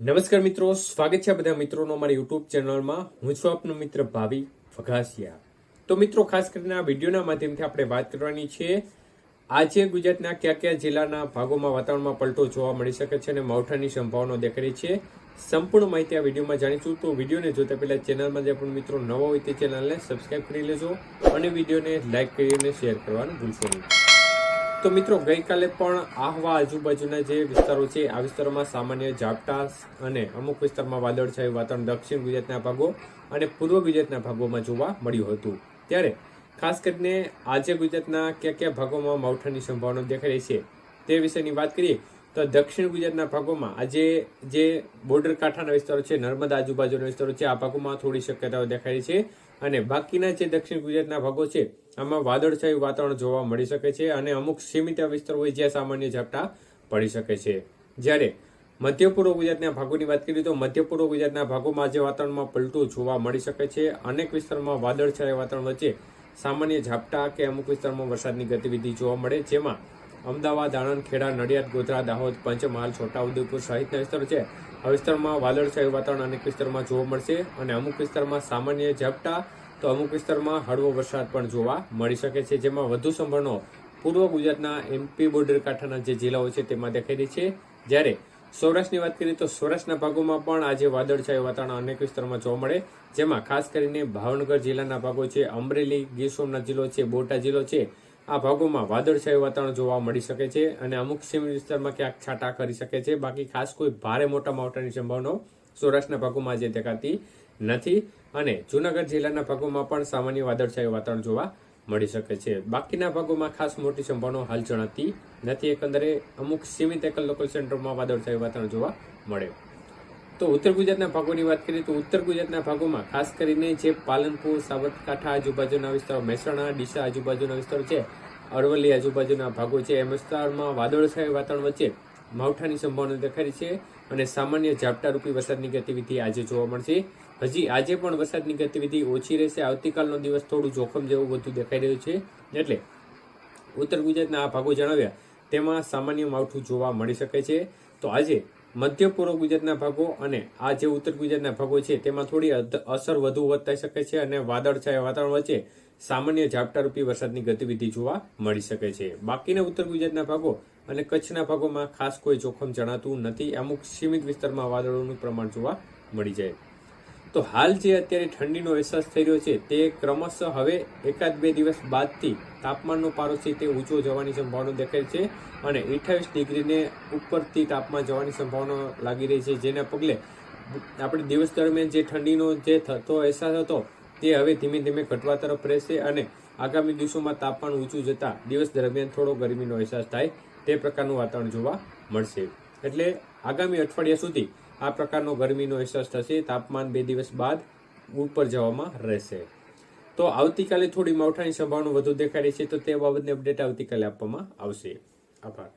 નમસ્કાર મિત્રો, સ્વાગત છે બધા મિત્રોનો અમારા યુટ્યુબ ચેનલમાં. હું છું આપનો મિત્ર ભાવિ ફઘાસિયા. તો મિત્રો, ખાસ કરીને આ વિડીયોના માધ્યમથી આપણે વાત કરવાની છે, આજે ગુજરાતના કયા કયા જિલ્લાના ભાગોમાં વાતાવરણમાં પલટો જોવા મળી શકે છે અને માવઠાની સંભાવના દેખાડી છે, સંપૂર્ણ માહિતી આ વિડીયોમાં જાણીશું. તો વિડીયોને જોતા પહેલા ચેનલમાં જે પણ મિત્રો નવો હોય તે ચેનલને સબસ્ક્રાઈબ કરી લેજો અને વિડીયોને લાઇક કરી અને શેર કરવાનું ભૂલશો નહીં. તો મિત્રો, ગઈકાલે પણ આહવા આજુબાજુના જે વિસ્તારો છે, આ વિસ્તારોમાં સામાન્ય ઝાપટા અને અમુક વિસ્તારમાં વાદળછાયું વાતાવરણ દક્ષિણ ગુજરાતના ભાગો અને પૂર્વ ગુજરાતના ભાગોમાં જોવા મળ્યું હતું. ત્યારે ખાસ કરીને આજે ગુજરાતના કયા કયા ભાગોમાં માવઠાની સંભાવના દેખાઈ રહી છે તે વિશેની વાત કરીએ તો દક્ષિણ ગુજરાતના ભાગોમાં આજે જે બોર્ડર કાંઠાના વિસ્તારો છે, નર્મદા આજુબાજુના વિસ્તારો છે, આ ભાગોમાં થોડી શક્યતાઓ રહી છે. અને બાકીના જે દક્ષિણ ગુજરાતના ભાગો છે, આમાં વાદળછાયું વાતાવરણ જોવા મળી શકે છે અને અમુક સીમિત વિસ્તારો હોય જ્યાં સામાન્ય ઝાપટા પડી શકે છે. જ્યારે મધ્ય પૂર્વ ગુજરાતના ભાગોની વાત કરીએ તો મધ્ય પૂર્વ ગુજરાતના ભાગોમાં આજે વાતાવરણમાં પલટું જોવા મળી શકે છે. અનેક વિસ્તારોમાં વાદળછાયા વાતાવરણ વચ્ચે સામાન્ય ઝાપટા કે અમુક વિસ્તારમાં વરસાદની ગતિવિધિ જોવા મળે, જેમાં અમદાવાદ, આણંદ, ખેડા, નડિયાદ ગોધરા દાહોદ, પંચમહાલ, છોટાઉદેપુર સહિતના વિસ્તારો છે. આ વિસ્તારમાં વાદળછાયું વાતાવરણ અનેક વિસ્તારમાં જોવા મળશે અને અમુક વિસ્તારમાં સામાન્ય ઝાપટા તો અમુક વિસ્તારમાં હળવો વરસાદ પણ જોવા મળી શકે છે. જેમાં વધુ સંભાવનાઓ પૂર્વ ગુજરાતના એમપી બોર્ડર કાંઠાના જે જિલ્લાઓ છે તેમાં દેખાઈ રહી છે. જ્યારે સૌરાષ્ટ્રની વાત કરીએ તો સૌરાષ્ટ્રના ભાગોમાં પણ આજે વાદળછાયું વાતાવરણ અનેક વિસ્તારમાં જોવા મળે. જેમાં ખાસ કરીને ભાવનગર જિલ્લાના ભાગો છે, અમરેલી, ગીર સોમનાથ જિલ્લો છે, બોટાદ જિલ્લો છે. આ ભાગોમાં વાદળછાયું વાતાવરણ જોવા મળી શકે છે અને અમુક સીમિત વિસ્તારમાં ક્યાંક છાંટા કરી શકે છે. બાકી ખાસ કોઈ ભારે મોટા માવઠાની સંભાવનાઓ સૌરાષ્ટ્રના ભાગોમાં આજે દેખાતી નથી અને જૂનાગઢ જિલ્લાના ભાગોમાં પણ સામાન્ય વાદળછાયું વાતાવરણ જોવા મળી શકે છે. બાકીના ભાગોમાં ખાસ મોટી સંભાવનાઓ હાલ જણાતી નથી. એકંદરે અમુક સીમિત એકલ લોકલ સેન્ટરમાં વાદળછાયું વાતાવરણ જોવા મળે. તો ઉત્તર ગુજરાતના ભાગોની વાત કરીએ તો ઉત્તર ગુજરાતના ભાગોમાં ખાસ કરીને જે પાલનપુર, સાબરકાંઠા આજુબાજુના વિસ્તારો, મહેસાણા, ડીસા આજુબાજુના વિસ્તારો છે, અરવલ્લી આજુબાજુના ભાગો છે એ વિસ્તારમાં વાદળછાયું વાતાવરણ વચ્ચે માવઠાની સંભાવના દેખાઈ છે અને સામાન્ય ઝાપટારૂપી વરસાદની ગતિવિધિ આજે જોવા મળશે. હજી આજે પણ વરસાદની ગતિવિધિ ઓછી રહેશે. આવતીકાલનો દિવસ થોડું જોખમ જેવું બધું દેખાઈ રહ્યું છે. એટલે ઉત્તર ગુજરાતના આ ભાગો જણાવ્યા, તેમાં સામાન્ય માવઠું જોવા મળી શકે છે. તો આજે મધ્ય પૂર્વ ગુજરાતના ભાગો અને આ જે ઉત્તર ગુજરાતના ભાગો છે, તેમાં થોડી અસર વધુ વધતા શકે છે અને વાદળછાયા વાતાવરણ વચ્ચે સામાન્ય ઝાપટારૂપી વરસાદની ગતિવિધિ જોવા મળી શકે છે. બાકીના ઉત્તર ગુજરાતના ભાગો અને કચ્છના ભાગોમાં ખાસ કોઈ જોખમ જણાતું નથી. અમુક સીમિત વિસ્તારમાં વાદળોનું પ્રમાણ જોવા મળી જાય. તો હાલ જે અત્યારે ઠંડીનો અહેસાસ થઈ રહ્યો છે, તે ક્રમશઃ હવે એકાદ બે દિવસ બાદથી તાપમાનનો પારો છે તે ઊંચો જવાની સંભાવના દેખાય છે અને અઠ્યાવીસ ડિગ્રીને ઉપરથી તાપમાન જવાની સંભાવના લાગી રહી છે, જેના પગલે આપણે દિવસ દરમિયાન જે ઠંડીનો જે થતો અહેસાસ હતો, તે હવે ધીમે ધીમે ઘટવા તરફ રહેશે અને આગામી દિવસોમાં તાપમાન ઊંચું જતા દિવસ દરમિયાન થોડો ગરમીનો અહેસાસ થાય તે પ્રકારનું વાતાવરણ જોવા મળશે. એટલે આગામી અઠવાડિયા સુધી આ પ્રકારનો ગરમીનો અહેસાસ થશે. તાપમાન બે દિવસ બાદ ઉપર જવામાં રહેશે. તો આવતીકાલે થોડી માવઠાની સંભાવના વધુ દેખાડી છે, તો તે બાબતની અપડેટ આવતીકાલે આપવામાં આવશે. આભાર.